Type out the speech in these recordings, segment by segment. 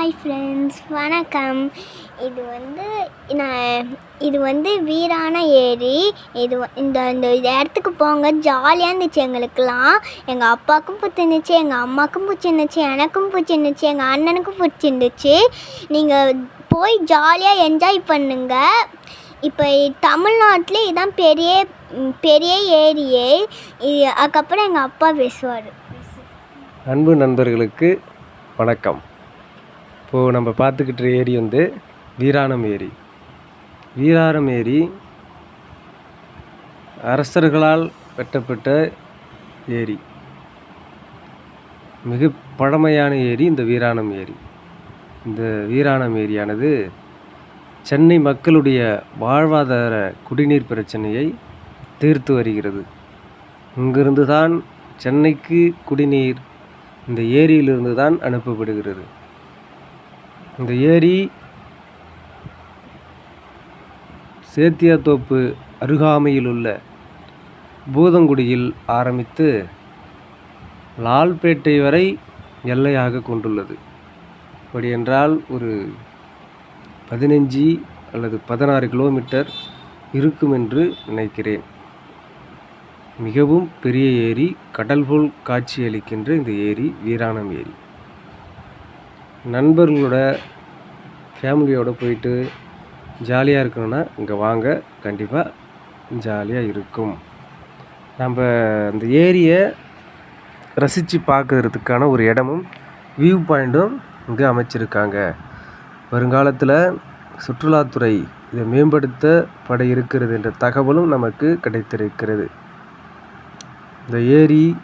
Hi friends வணக்கம். இது வந்து நான் இது வந்து வீரான ஏரி. இது இந்த இந்த இடத்துக்கு போங்க. ஜாலியாக இருந்துச்சு எங்களுக்கெல்லாம். எங்கள் அப்பாவுக்கும் பிடிச்சிருந்துச்சு எங்கள் அம்மாவுக்கும் பிடிச்சிருந்துச்சு எனக்கும் பிடிச்சிருந்துச்சு எங்கள் அண்ணனுக்கும் பிடிச்சிருந்துச்சு நீங்கள் போய் ஜாலியாக என்ஜாய் பண்ணுங்க. இப்போ தமிழ்நாட்டிலே இதுதான் பெரிய பெரிய ஏரியே. இது அதுக்கப்புறம் எங்கள் அப்பா பேசுவார். அன்பு நண்பர்களுக்கு வணக்கம். இப்போது நம்ம பார்த்துக்கிட்ட ஏரி வந்து வீராணம் ஏரி. வீராரம் ஏரி அரசர்களால் வெட்டப்பட்ட ஏரி. மிக பழமையான ஏரி இந்த வீராணம் ஏரி. இந்த வீராணம் ஏரியானது சென்னை மக்களுடைய வாழ்வாதார குடிநீர் பிரச்சனையை தீர்த்து வருகிறது. இங்கிருந்து தான் சென்னைக்கு குடிநீர் இந்த ஏரியிலிருந்து தான் அனுப்பப்படுகிறது. இந்த ஏரி சேத்தியாத்தோப்பு அருகாமையில் உள்ள பூதங்குடியில் ஆரம்பித்து லால்பேட்டை வரை எல்லையாக கொண்டுள்ளது. அப்படி என்றால் ஒரு பதினஞ்சு அல்லது பதினாறு கிலோமீட்டர் இருக்கும் என்று நினைக்கிறேன். மிகவும் பெரிய ஏரி கடல் போல் காட்சியளிக்கின்ற இந்த ஏரி வீராணம் ஏரி. நண்பர்களோட ஃபேமிலியோடு போயிட்டு ஜாலியாக இருக்கணும்னா இங்கே வாங்க. கண்டிப்பாக ஜாலியாக இருக்கும். நம்ம அந்த ஏரியை ரசித்து பார்க்கறதுக்கான ஒரு இடமும் வியூ பாயிண்ட்டும் இங்கே அமைச்சிருக்காங்க. வருங்காலத்தில் சுற்றுலாத்துறை இதை மேம்படுத்தப்பட இருக்கிறது என்ற தகவலும் நமக்கு கிடைத்திருக்கிறது. இந்த ஏரி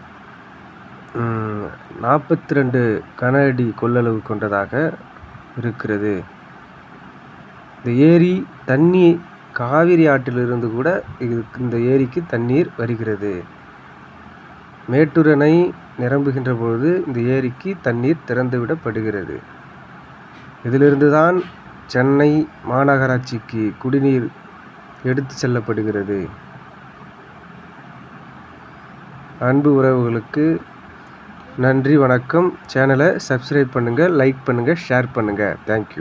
நாற்பத்தி ரெண்டு கன அடி கொள்ளளவு கொண்டதாக இருக்கிறது. இந்த ஏரி தண்ணி காவிரி ஆற்றிலிருந்து கூட இது இந்த ஏரிக்கு தண்ணீர் வருகிறது. மேட்டூர் அணை நிரம்புகின்ற பொழுது இந்த ஏரிக்கு தண்ணீர் திறந்துவிடப்படுகிறது. இதிலிருந்து தான் சென்னை மாநகராட்சிக்கு குடிநீர் எடுத்து செல்லப்படுகிறது. அன்பு உறவுகளுக்கு நன்றி வணக்கம். சேனலை சப்ஸ்கிரைப் பண்ணுங்கள் லைக் பண்ணுங்கள் ஷேர் பண்ணுங்கள் தேங்க்யூ